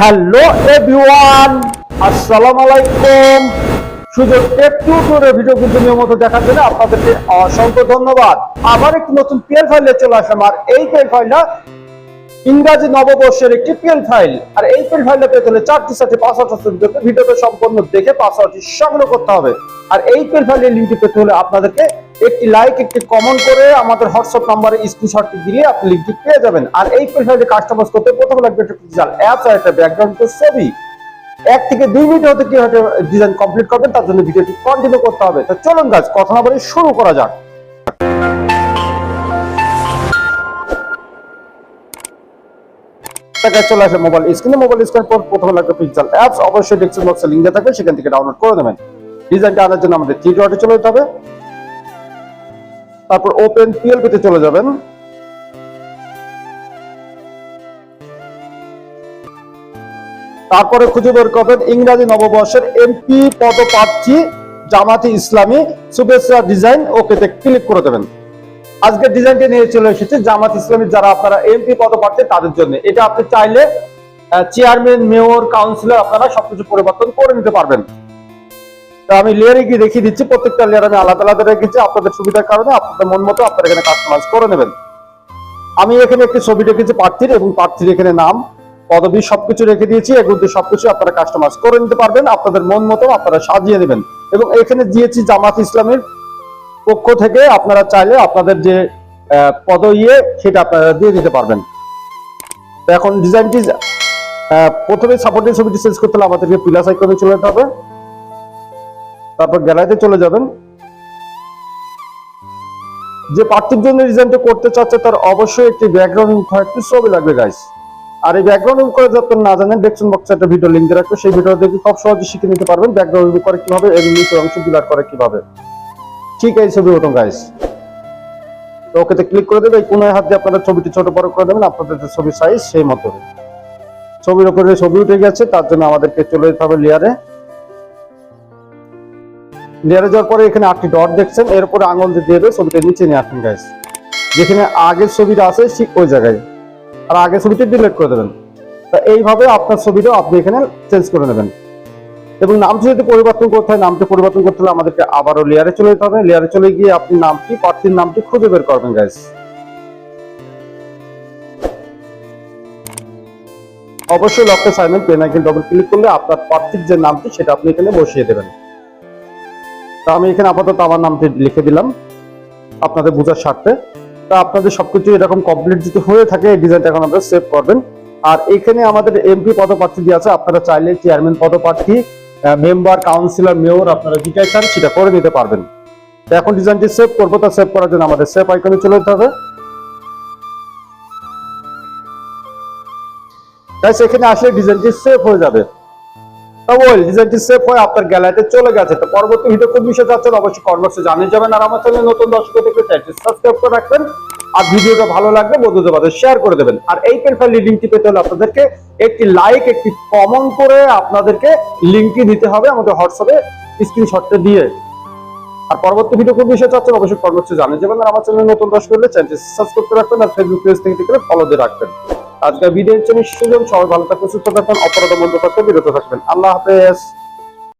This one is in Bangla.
হ্যালো এভরিওয়ান আসসালামু আলাইকুম সুযোগ একটু করে ভিডিও কিন্তু নিয়মিত দেখার জন্য আপনাদেরকে অসংখ্য ধন্যবাদ। আবার একটি নতুন পিএল ফাইলে চলে আসলাম। আর এই পিএল ফাইলটা ইংরাজি নববর্ষের একটি পিএল ফাইল আর এই পিএল ফাইলটা পেতে হলে চারটি চারটি পাসওয়ার্ড ভিডিওতে সম্পূর্ণ দেখে পাসওয়ার্ডটি সংগ্রহ করতে হবে। আর এই পিএল ফাইলের লিঙ্কটি পেতে হলে আপনাদেরকে একটি লাইক একটি কমেন্ট করে আমাদের হোয়াটসঅ্যাপ নাম্বারে স্ক্রিনশটটি দিলে আপনি লিঙ্কটি পেয়ে যাবেন। আর এই পিএল ফাইলটি কাস্টমাইজ করতে প্রথমে লাগবে একটা ডিজিটাল অ্যাপস আর একটা ব্যাকগ্রাউন্ড ছবি। এক থেকে দুই মিনিটের মধ্যে কীভাবে ডিজাইন কমপ্লিট করবেন, তার জন্য ভিডিওটি কন্টিনিউ করতে হবে। তো চলুন গাছ কথা না বলে শুরু করা যাক। টাকা চলে আসে মোবাইল স্ক্রিনে মোবাইল স্ক্রিন পর প্রথমে লাগবে পিক্সেল অ্যাপস অবশ্যই ডেস্কটপ বক্সে লিংক দেওয়া থাকবে, সেখান থেকে ডাউনলোড করে নেবেন ডিজাইনটা আনার জন্য আমাদের থ্রি ডটে চলে যেতে হবে। তারপর ওপেন পিএলপি তে চলে যাবেন। তারপরে খুঁজে বের করবেন ইংরাজি নববর্ষের এমপি পদপ্রার্থী জামাতি ইসলামী, শুভেচ্ছা ডিজাইন ওকেতে ক্লিক করে দেবেন। আজকের ডিজাইনটা নিয়ে চলে এসেছে, জামাত ইসলামী যারা আপনারা এমপি পদপ্রার্থী, তাদের জন্য। এটা আপনি চাইলে চেয়ারম্যান মেয়র কাউন্সিলর আপনারা সবকিছু পরিবর্তন করে নিতে পারবেন। তো আমি লেয়ারে গিয়ে দেখিয়ে দিচ্ছি, প্রত্যেকটা লেয়ার আমি আলাদা আলাদা রেখেছি আপনাদের সুবিধার কারণে আপনাদের মন মতো আপনারা এখানে কাস্টমাইজ করে নেবেন। আমি এখানে একটি ছবি রেখেছি প্রার্থীর, এবং প্রার্থীর এখানে নাম, পদবি সবকিছু রেখে দিয়েছি। এগুলোতে সবকিছু আপনারা কাস্টমাইজ করে নিতে পারবেন, আপনাদের মন মতো আপনারা সাজিয়ে নেবেন। এবং এখানে দিয়েছি জামাত ইসলামের পক্ষ থেকে আপনারা চাইলে আপনাদের যে পদ ইয়ে সেটা আপনারা দিয়ে দিতে পারবেন। এখন ডিজাইনটি প্রথমে সাপোর্টের ছবিটি চেঞ্জ করতে হলে আমাদেরকে প্লাস আইকনে চলে যেতে হবে। তারপর গ্যালারিতে চলে যাবেন। যে প্রার্থীর জন্য ডিজাইনটা করতে চাচ্ছে তার অবশ্যই একটি ব্যাকগ্রাউন্ড একটি ছবি লাগবে গাইস আর এই ব্যাকগ্রাউন্ড করে যত না জানেন দেখছেন বক্সে একটা ভিডিও দিয়ে রাখব। সেই ভিডিও দেখে খুব সহজে শিখে নিতে পারবেন ব্যাকগ্রাউন্ড করে কীভাবে এর নিচে অংশ বিলার করে কীভাবে। ঠিক এই ছবি ওঠো গাইস তো ওকেতে ক্লিক করে দেবে কোনায় হাত দিয়ে আপনারা ছবিটি ছোট বড় করে দেবেন, আপনাদের যে ছবির সাইজ সেই মতো ছবির উপরে ছবি উঠে গেছে, তার জন্য আমাদেরকে চলে যেতে হবে লেয়ারে লেয়ারে যাওয়ার পরে এখানে আটটি ডট দেখছেন এর উপরে আঙুল দিয়ে দিয়ে ছবিটা নিচে নিয়ে আসবেন গাইস যেখানে আগের ছবিটা আছে, ঠিক ওই জায়গায়। আর আগের ছবিটা ডিলিট করে দেবেন। তা এইভাবে আপনার ছবিটাও আপনি এখানে চেঞ্জ করে নেবেন। এবং নামটি যদি পরিবর্তন করতে হয়, নামটি পরিবর্তন করতে হলে আমাদেরকে আবারও লেয়ারে চলে যেতে হবে। লেয়ারে চলে গিয়ে আপনি নামটি, প্রার্থীর নামটি খুঁজে বের করবেন গাইস অবশ্যই লক্ষ্য সাইমেন্ট পেন আইকন ডবল ক্লিক করলে আপনার প্রার্থীর যে নামটি, সেটা আপনি এখানে বসিয়ে দেবেন। তা আমি এখানে আপাতত আমার নামটি লিখে দিলাম আপনাদের বোঝার স্বার্থে। তা আপনাদের সবকিছু এরকম কমপ্লিট যদি হয়ে থাকে, এই ডিজাইনটা এখন আপনারা সেভ করবেন। আর এখানে আমাদের এমপি পদপ্রার্থী দিয়ে আছে, আপনারা চাইলে চেয়ারম্যান পদপ্রার্থী মেম্বার কাউন্সিলর মেয়র আপনারা যেটাই চান সেটা করে নিতে পারবেন। তো এখন ডিজাইনটি সেভ করব, তা সেভ করার জন্য আমাদের সেভ আইকনে চলে যেতে হবে। এখানে আসলে ডিজাইনটি সেভ হয়ে যাবে। ওয়েল ডিজাইনটি সেভ হয়ে আপনার গ্যালারিতে চলে গেছে। তো পরবর্তী ভিডিও কোন বিষয়ে যাচ্ছেন অবশ্যই কমেন্টসে জানিয়ে যাবেন। আর আমার চ্যানেলে নতুন দর্শক দেখলে চ্যানেলটি সাবস্ক্রাইব করে রাখবেন। আর ভিডিওটা ভালো লাগলে বন্ধুদের মাঝে শেয়ার করে দেবেন। আর এই পেনফাইল লিঙ্কটি পেতে হলে আপনাদেরকে একটি লাইক একটি কমেন্ট করে আপনাদেরকে লিঙ্কটি দিতে হবে আমাদের হোয়াটসঅ্যাপে স্ক্রিনশটটা দিয়ে। আর পরবর্তী ভিডিও কোন বিষয়ে চাচ্ছেন অবশ্যই কমেন্টসে জানিয়ে যাবেন। আর আমার চ্যানেলে নতুন দর্শক হলে চ্যানেলটি সাবস্ক্রাইব করে রাখবেন। আর ফেসবুক পেজ থেকে থেকে ফলো দিয়ে রাখবেন। আজকের ভিডিও হচ্ছে সুযোগ সবাই ভালো থাকবেন, সুস্থ থাকবেন, অপরাধ বন্ধ থাকতে বিরত থাকবেন। আল্লাহ হাফেজ।